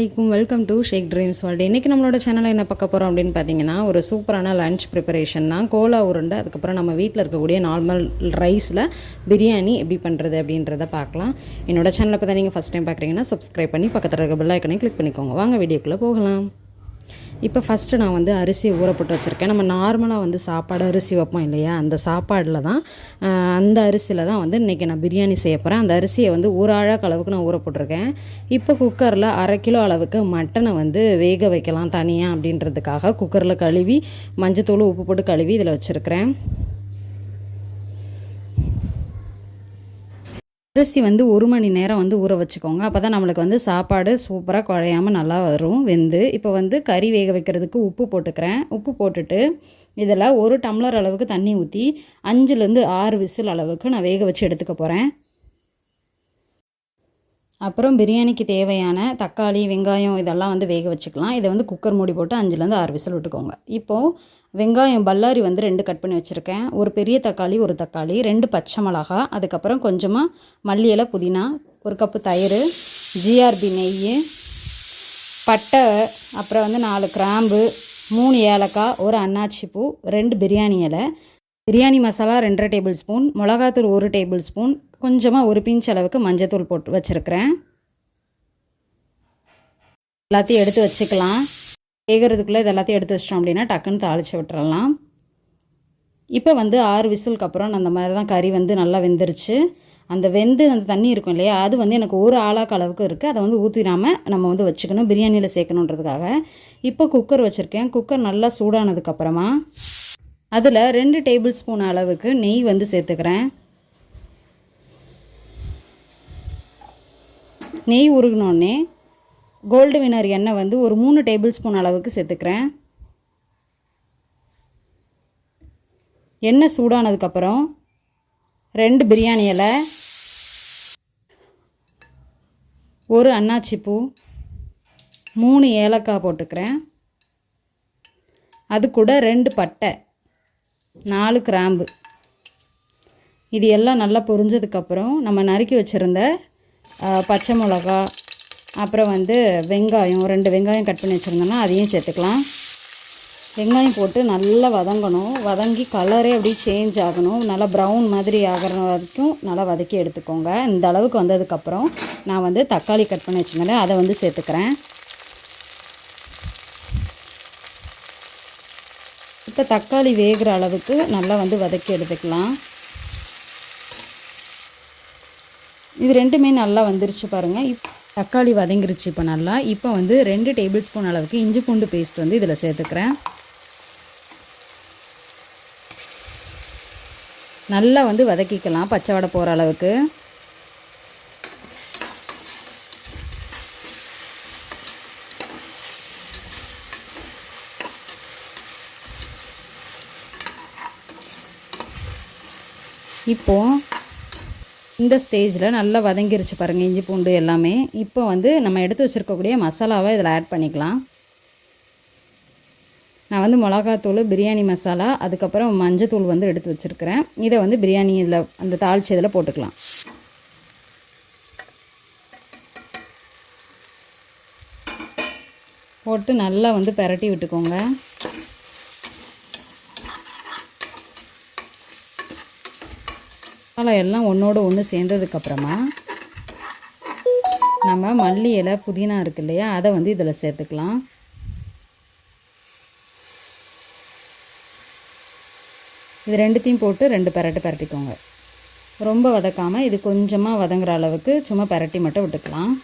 அலைக்கும். Welcome to Sheikh dreams world இன்றைக்கி நம்மளோட சேனலில் என்ன பார்க்க போகிறோம் அப்படின்னு பார்த்தீங்கன்னா ஒரு சூப்பரான லன்ச் ப்ரிப்பரேஷன் தான். கோலா உருண்டை அதுக்கப்புறம் நம்ம வீட்டில் இருக்கக்கூடிய நார்மல் ரைஸில் பிரியாணி எப்படி பண்ணுறது அப்படின்றத பார்க்கலாம். என்னோட சேனலை பார்த்தா நீங்கள் ஃபஸ்ட் டைம் பார்க்குறீங்கன்னா சப்ஸ்கிரைப் பண்ணி பக்கத்தில் இருக்க பெல் ஐக்கனை கிளிக் பண்ணிக்கோங்க. வாங்க வீடியோக்குள்ளே போகலாம். இப்போ ஃபஸ்ட்டு நான் வந்து அரிசியை ஊற போட்டு வச்சுருக்கேன். நம்ம நார்மலாக வந்து சாப்பாடு அரிசி வைப்போம் இல்லையா? அந்த சாப்பாடில் தான் அந்த அரிசியில் தான் வந்து இன்றைக்கி நான் பிரியாணி செய்ய போகிறேன் அந்த அரிசியை வந்து ஒரு அழகு அளவுக்கு நான் ஊற போட்டிருக்கேன். இப்போ குக்கரில் அரை கிலோ அளவுக்கு மட்டனை வந்து வேக வைக்கலாம் தனியாக அப்படின்றதுக்காக குக்கரில் கழுவி மஞ்சத்தூள் உப்பு போட்டு கழுவி இதில் வச்சுருக்கிறேன். அரிசி வந்து ஒரு மணி நேரம் வந்து ஊற வச்சுக்கோங்க. அப்போ தான் நம்மளுக்கு வந்து சாப்பாடு சூப்பராக குழையாமல் நல்லா வரும் வெந்து. இப்போ வந்து கறி வேக வைக்கிறதுக்கு உப்பு போட்டுக்கிறேன். உப்பு போட்டுட்டு இதில் ஒரு டம்ளர் அளவுக்கு தண்ணி ஊற்றி அஞ்சுலேருந்து ஆறு விசில் அளவுக்கு நான் வேக வச்சு எடுத்துக்க போகிறேன் அப்புறம் பிரியாணிக்கு தேவையான தக்காளி வெங்காயம் இதெல்லாம் வந்து வேக வச்சுக்கலாம். இதை வந்து குக்கர் மூடி போட்டு அஞ்சுலேருந்து ஆறு விசில் விட்டுக்கோங்க. இப்போது வெங்காயம் பல்லாரி வந்து ரெண்டு கட் பண்ணி வச்சுருக்கேன். ஒரு பெரிய தக்காளி ஒரு தக்காளி ரெண்டு பச்சை மிளகா அதுக்கப்புறம் கொஞ்சமாக மல்லி இலை புதினா ஒரு கப்பு தயிர் ஜிஆர்பி நெய் பட்டை அப்புறம் வந்து நாலு கிராம்பு மூணு ஏலக்காய் ஒரு அன்னாச்சி பூ ரெண்டு பிரியாணி இலை. பிரியாணி மசாலா ரெண்டரை டேபிள் ஸ்பூன் மிளகாத்தூள் ஒரு டேபிள் ஸ்பூன் கொஞ்சமாக ஒரு பிஞ்ச் அளவுக்கு மஞ்சத்தூள் போட்டு வச்சுருக்கிறேன். எல்லாத்தையும் எடுத்து வச்சுக்கலாம். வேகிறதுக்குள்ளே இது எல்லாத்தையும் எடுத்து வச்சிட்டோம் அப்படின்னா டக்குன்னு தாளித்து விட்டுறலாம். இப்போ வந்து ஆறு விசிலுக்கு அப்புறம் அந்த மாதிரி தான் கறி வந்து நல்லா வெந்துருச்சு. அந்த வெந்து அந்த தண்ணி இருக்கும் இல்லையா அது வந்து எனக்கு ஒரு ஆளாக்கு அளவுக்கு இருக்குது அதை வந்து ஊற்றிடாமல் நம்ம வந்து வச்சுக்கணும் பிரியாணியில் சேர்க்கணுன்றதுக்காக. இப்போ குக்கர் வச்சுருக்கேன். குக்கர் நல்லா சூடானதுக்கப்புறமா அதில் ரெண்டு டேபிள் ஸ்பூன் அளவுக்கு நெய் வந்து சேர்த்துக்கிறேன். நெய் உருகினோடனே கோல்டு வினர் எண்ணெய் வந்து ஒரு மூணு டேபிள் ஸ்பூன் அளவுக்கு சேர்த்துக்கிறேன். எண்ணெய் சூடானதுக்கப்புறம் ரெண்டு பிரியாணி இலை ஒரு அன்னாச்சி பூ மூணு ஏலக்காய் போட்டுக்கிறேன். அது கூட ரெண்டு பட்டை நாலு கிராம்பு. இது எல்லாம் நல்லா பொரிஞ்சதுக்கப்புறம் நம்ம நறுக்கி வச்சுருந்த பச்சை மிளகா அப்புறம் வந்து வெங்காயம் ரெண்டு வெங்காயம் கட் பண்ணி வச்சுருந்தோன்னா அதையும் சேர்த்துக்கலாம். வெங்காயம் போட்டு நல்லா வதங்கணும். வதங்கி கலரே அப்படியே சேஞ்ச் ஆகணும். நல்லா ப்ரௌன் மாதிரி ஆகிற வரைக்கும் நல்லா வதக்கி எடுத்துக்கோங்க. இந்த அளவுக்கு வந்ததுக்கப்புறம் நான் வந்து தக்காளி கட் பண்ணி வச்சுருந்தேன். அதை வந்து சேர்த்துக்கிறேன். இப்போ தக்காளி வேகிற அளவுக்கு நல்லா வந்து வதக்கி எடுத்துக்கலாம். இது ரெண்டுமே நல்லா வந்துருச்சு பாருங்கள் இப் தக்காளி வதங்கிருச்சு இப்போ நல்லா. இப்போ வந்து ரெண்டு டேபிள் ஸ்பூன் அளவுக்கு இஞ்சி பூண்டு பேஸ்ட் வந்து இதில் சேர்த்துக்கிறேன். நல்லா வந்து வதக்கிக்கலாம் பச்சை வடை போகிற அளவுக்கு. இப்போது இந்த ஸ்டேஜில் நல்லா வதங்கிருச்சு பாருங்கள் இஞ்சி பூண்டு எல்லாமே. இப்போ வந்து நம்ம எடுத்து வச்சுருக்கக்கூடிய மசாலாவை இதில் ஆட் பண்ணிக்கலாம். நான் வந்து மிளகாத்தூள் பிரியாணி மசாலா அதுக்கப்புறம் மஞ்சத்தூள் வந்து எடுத்து வச்சுருக்கிறேன். இதை வந்து பிரியாணி இதில் அந்த தாளிச்சி இதில் போட்டுக்கலாம். போட்டு நல்லா வந்து பெரட்டி விட்டுக்கோங்க. மசாலா எல்லாம் ஒன்றோட ஒன்று சேர்ந்ததுக்கப்புறமா நம்ம மல்லி இலை புதினா இருக்கு இல்லையா? அதை வந்து இதில் சேர்த்துக்கலாம். இது ரெண்டுத்தையும் போட்டு ரெண்டு பரட்டு பரட்டிக்கோங்க. ரொம்ப வதக்காமல் இது கொஞ்சமாக வதங்குற அளவுக்கு சும்மா பரட்டி மட்டும் விட்டுக்கலாம்.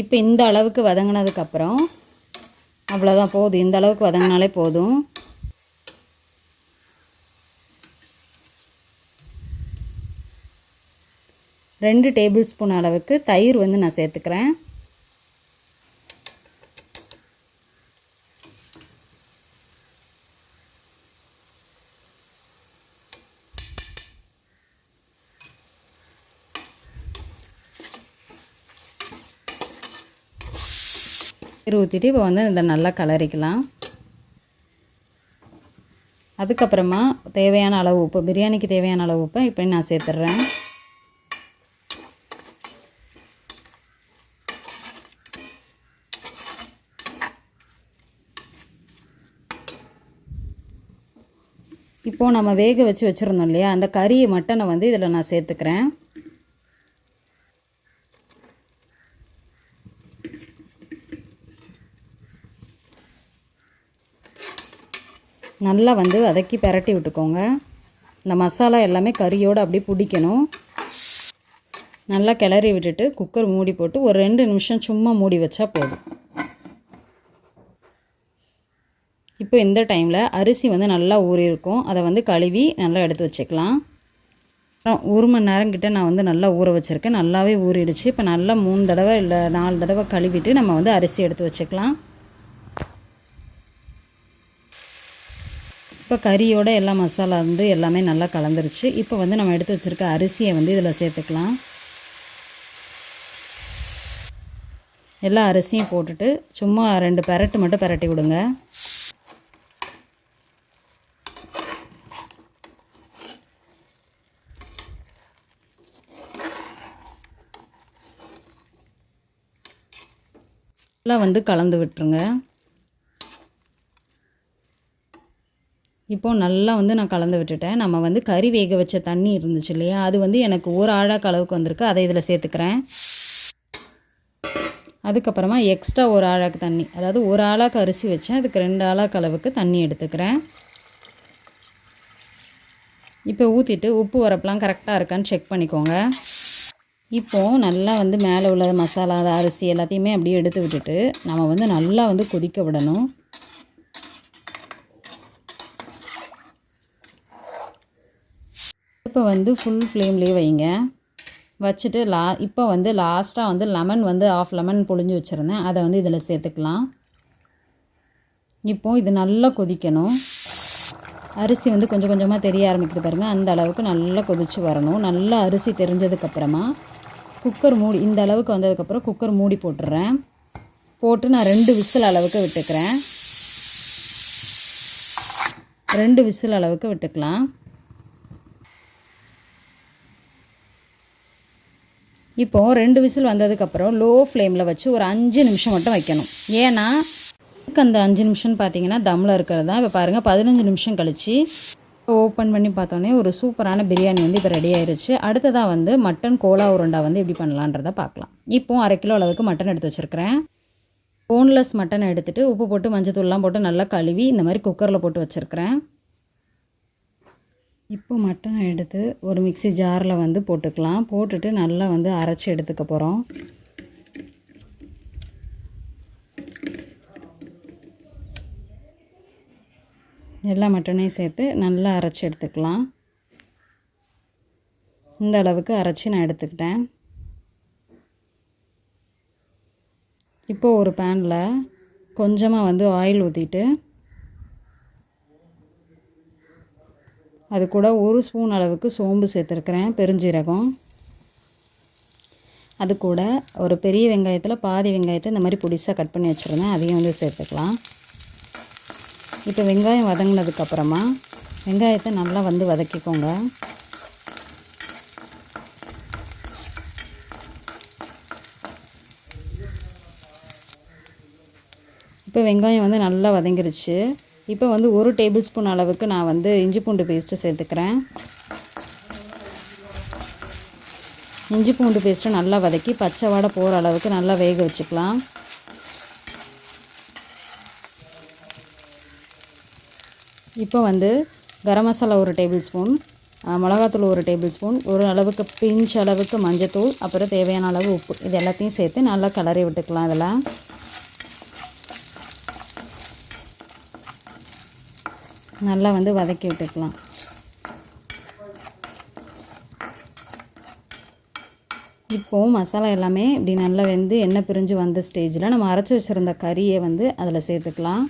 இப்போ இந்த அளவுக்கு வதங்கினதுக்கப்புறம் அவ்வளோதான் போதும் இந்த அளவுக்கு வதங்கினாலே போதும். ரெண்டு டேபிள் ஸ்பூன் அளவுக்கு தயிர் வந்து நான் சேர்த்துக்கிறேன். நீர் ஊற்றிட்டு இப்போ வந்து இதை நல்லா கலரிக்கலாம். அதுக்கப்புறமா தேவையான அளவு உப்பு பிரியாணிக்கு தேவையான அளவு உப்பை இப்போ நான் சேர்த்துட்றேன் இப்போது நம்ம வேக வச்சு வச்சுருந்தோம் இல்லையா? அந்த கறி மட்டனை வந்து இதில் நான் சேர்த்துக்கிறேன். நல்லா வந்து வதக்கி பெரட்டி விட்டுக்கோங்க. இந்த மசாலா எல்லாமே கறியோடு அப்படியே பிடிக்கணும். நல்லா கிளறி விட்டுட்டு குக்கர் மூடி போட்டு ஒரு ரெண்டு நிமிஷம் சும்மா மூடி வச்சா போதும். இப்போ இந்த டைமில் அரிசி வந்து நல்லா ஊறியிருக்கும் அதை வந்து கழுவி நல்லா எடுத்து வச்சுக்கலாம். அப்புறம் ஒரு மணி நேரம் கிட்ட நான் வந்து நல்லா ஊற வச்சுருக்கேன். நல்லாவே ஊறிடுச்சு. இப்போ நல்லா மூணு தடவை இல்லை நாலு தடவை கழுவிட்டு நம்ம வந்து அரிசி எடுத்து வச்சுக்கலாம். இப்போ கறியோட எல்லா மசாலா வந்து எல்லாமே நல்லா கலந்துருச்சு. இப்போ வந்து நம்ம எடுத்து வச்சுருக்க அரிசியை வந்து இதில் சேர்த்துக்கலாம். எல்லா அரிசியும் போட்டுட்டு சும்மா ரெண்டு பெரட்டு மட்டும் பெரட்டி விடுங்க. எல்லாம் வந்து கலந்து விட்டுருங்க. இப்போது நல்லா வந்து நான் கலந்து விட்டுட்டேன். நம்ம வந்து கறி வேக வச்ச தண்ணி இருந்துச்சு இல்லையா? அது வந்து எனக்கு ஒரு ஆழாக்கு அளவுக்கு வந்திருக்கு. அதை இதில் சேர்த்துக்கிறேன். அதுக்கப்புறமா எக்ஸ்ட்ரா ஒரு ஆழாக்கு தண்ணி. அதாவது ஒரு ஆழாக்கு அரிசி வச்சேன். அதுக்கு ரெண்டு ஆழாக்கு அளவுக்கு தண்ணி எடுத்துக்கிறேன். இப்போ ஊற்றிட்டு உப்பு வரப்பெல்லாம் கரெக்டாக இருக்கான்னு செக் பண்ணிக்கோங்க. இப்போது நல்லா வந்து மேலே உள்ள மசாலா அரிசி எல்லாத்தையுமே அப்படியே எடுத்து விட்டுட்டு நம்ம வந்து நல்லா வந்து கொதிக்க விடணும். இப்போ வந்து ஃபுல் ஃப்ளேம்லேயே வைங்க. வச்சுட்டு லா இப்போ வந்து லாஸ்ட்டாக வந்து லெமன் வந்து ஆஃப் லெமன் பொழிஞ்சு வச்சுருந்தேன். அதை வந்து இதில் சேர்த்துக்கலாம். இப்போது இது நல்லா கொதிக்கணும். அரிசி வந்து கொஞ்சம் கொஞ்சமாக தெரிய ஆரம்பிக்குது பாருங்கள் அந்த அளவுக்கு நல்லா கொதித்து வரணும். நல்லா அரிசி தெரிஞ்சதுக்கப்புறமா குக்கர் மூடி இந்த அளவுக்கு வந்ததுக்கப்புறம் குக்கர் மூடி போட்டுடுறேன் போட்டு நான் ரெண்டு விசில் அளவுக்கு விட்டுக்கிறேன். ரெண்டு விசில் அளவுக்கு விட்டுக்கலாம். இப்போது ரெண்டு விசில் வந்ததுக்கப்புறம் லோ ஃப்ளேமில் வச்சு ஒரு அஞ்சு நிமிஷம் மட்டும் வைக்கணும். ஏன்னா அந்த அஞ்சு நிமிஷம்னு பார்த்தீங்கன்னா தம்மில் இருக்கிறது தான். இப்போ பாருங்கள் பதினஞ்சு நிமிஷம் கழித்து ஓப்பன் பண்ணி பார்த்தோன்னே ஒரு சூப்பரான பிரியாணி வந்து இப்போ ரெடி ஆயிடுச்சு அடுத்ததாக வந்து மட்டன் கோலா உருண்டா வந்து எப்படி பண்ணலான்றதை பார்க்கலாம். இப்போது அரை கிலோ அளவுக்கு மட்டன் எடுத்து வச்சுருக்கிறேன். போன்லெஸ் மட்டன் எடுத்துகிட்டு உப்பு போட்டு மஞ்சத்தூள்லாம் போட்டு நல்லா கழுவி இந்த மாதிரி குக்கரில் போட்டு வச்சுருக்கிறேன். இப்போ மட்டனை எடுத்து ஒரு மிக்சி ஜாரில் வந்து போட்டுக்கலாம். போட்டுட்டு நல்லா வந்து அரைச்சி எடுத்துக்க போகிறோம் எல்லா மட்டனையும் சேர்த்து நல்லா அரைச்சி எடுத்துக்கலாம். இந்த அளவுக்கு அரைச்சி நான் எடுத்துக்கிட்டேன். இப்போது ஒரு பேனில் கொஞ்சமாக வந்து ஆயில் ஊற்றிட்டு அது கூட ஒரு ஸ்பூன் அளவுக்கு சோம்பு சேர்த்துருக்குறேன் பெருஞ்சீரகம். அது கூட ஒரு பெரிய வெங்காயத்தில் பாதி வெங்காயத்தை இந்த மாதிரி பொடிசாக கட் பண்ணி வச்சுருந்தேன் அதையும் வந்து சேர்த்துக்கலாம். இப்போ வெங்காயம் வதங்கினதுக்கப்புறமா வெங்காயத்தை நல்லா வந்து வதக்கிக்கோங்க. இப்போ வெங்காயம் வந்து நல்லா வதங்கிருச்சு. இப்போ வந்து ஒரு டேபிள் ஸ்பூன் அளவுக்கு நான் வந்து இஞ்சி பூண்டு பேஸ்ட்டு சேர்த்துக்கிறேன். இஞ்சி பூண்டு பேஸ்ட்டு நல்லா வதக்கி பச்சை வாடை போகிற அளவுக்கு நல்லா வேக வச்சுக்கலாம். இப்போ வந்து கரம் மசாலா ஒரு டேபிள் ஸ்பூன் மிளகாத்தூள் ஒரு டேபிள் ஸ்பூன் ஒரு அளவுக்கு பிஞ்ச் அளவுக்கு மஞ்சத்தூள் அப்புறம் தேவையான அளவு உப்பு. இது எல்லாத்தையும் சேர்த்து நல்லா கலரி விட்டுக்கலாம் இதில். நல்லா வந்து வதக்கி விட்டுக்கலாம். இப்போது மசாலா எல்லாமே இப்படி நல்லா வெந்து எண்ணெய் பிரிஞ்சு வந்த ஸ்டேஜில் நம்ம அரைச்சி வச்சுருந்த கறியை வந்து அதில் சேர்த்துக்கலாம்.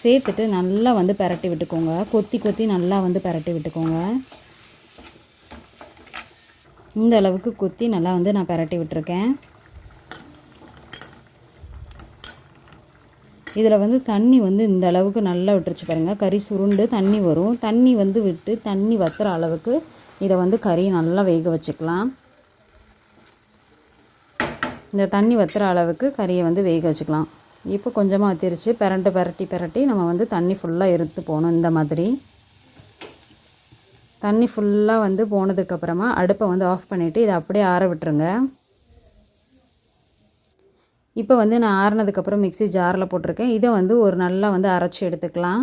சேர்த்துட்டு நல்லா வந்து பரட்டி விட்டுக்கோங்க. கொத்தி கொத்தி நல்லா வந்து பரட்டி விட்டுக்கோங்க. இந்த அளவுக்கு கொத்தி நல்லா வந்து நான் பரட்டி விட்டுருக்கேன். இதில் வந்து தண்ணி வந்து இந்த அளவுக்கு நல்லா விட்டுருச்சு பாருங்கள் கறி சுருண்டு தண்ணி வரும். தண்ணி வந்து விட்டு தண்ணி வத்துற அளவுக்கு இதை வந்து கறி நல்லா வேக வச்சுக்கலாம். இந்த தண்ணி வத்துற அளவுக்கு கறியை வந்து வேக வச்சுக்கலாம். இப்போ கொஞ்சமாக வத்திருச்சு. பிரண்டு பிரட்டி பிரட்டி நம்ம வந்து தண்ணி ஃபுல்லாக எடுத்து போகணும் இந்த மாதிரி. தண்ணி ஃபுல்லாக வந்து போனதுக்கப்புறமா அடுப்பை வந்து ஆஃப் பண்ணிவிட்டு இதை அப்படியே ஆற விட்டுருங்க. இப்போ வந்து நான் ஆறுனதுக்கப்புறம் மிக்ஸி ஜாரில் போட்டிருக்கேன். இதை வந்து ஒரு நல்லா வந்து அரைச்சி எடுத்துக்கலாம்.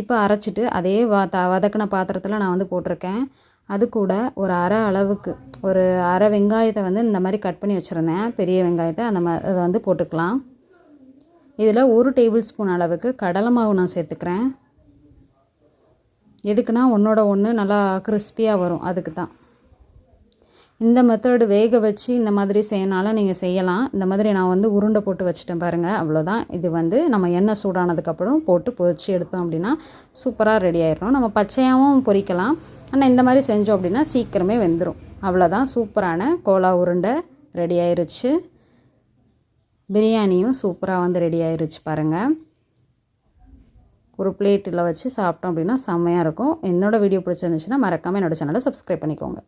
இப்போ அரைச்சிட்டு அதே வா த வதக்கின பாத்திரத்தில் நான் வந்து போட்டிருக்கேன். அது கூட ஒரு அரை அளவுக்கு ஒரு அரை வெங்காயத்தை வந்து இந்த மாதிரி கட் பண்ணி வச்சுருந்தேன். பெரிய வெங்காயத்தை அந்த மா அதை வந்து போட்டுக்கலாம். இதில் ஒரு டேபிள் ஸ்பூன் அளவுக்கு கடலை மாவு நான் சேர்த்துக்கிறேன். எதுக்குன்னா ஒன்றோட ஒன்று நல்லா கிறிஸ்பியாக வரும். அதுக்கு தான். இந்த மெத்தடு வேக வச்சு இந்த மாதிரி செய்யனாலும் நீங்கள் செய்யலாம். இந்த மாதிரி நான் வந்து உருண்டை போட்டு வச்சுட்டேன் பாருங்கள் அவ்வளோதான் இது வந்து நம்ம எண்ணெய் சூடானதுக்கப்புறம் போட்டு பொரிச்சு எடுத்தோம் அப்படின்னா சூப்பராக ரெடி ஆயிடும் நம்ம பச்சையாகவும் பொரிக்கலாம் ஆனால் இந்த மாதிரி செஞ்சோம் அப்படின்னா சீக்கிரமே வெந்துடும் அவ்வளோதான் சூப்பரான கோலா உருண்டை ரெடி ஆயிருச்சு. பிரியாணியும் சூப்பராக வந்து ரெடி ஆயிருச்சு பாருங்கள் ஒரு பிளேட்டில் வச்சு சாப்பிட்டோம் அப்படின்னா செம்மையாக இருக்கும். என்னோடய வீடியோ பிடிச்சிருந்துச்சுன்னா மறக்காமல் என்னோடய சேனலை சப்ஸ்கிரைப் பண்ணிக்கோங்க.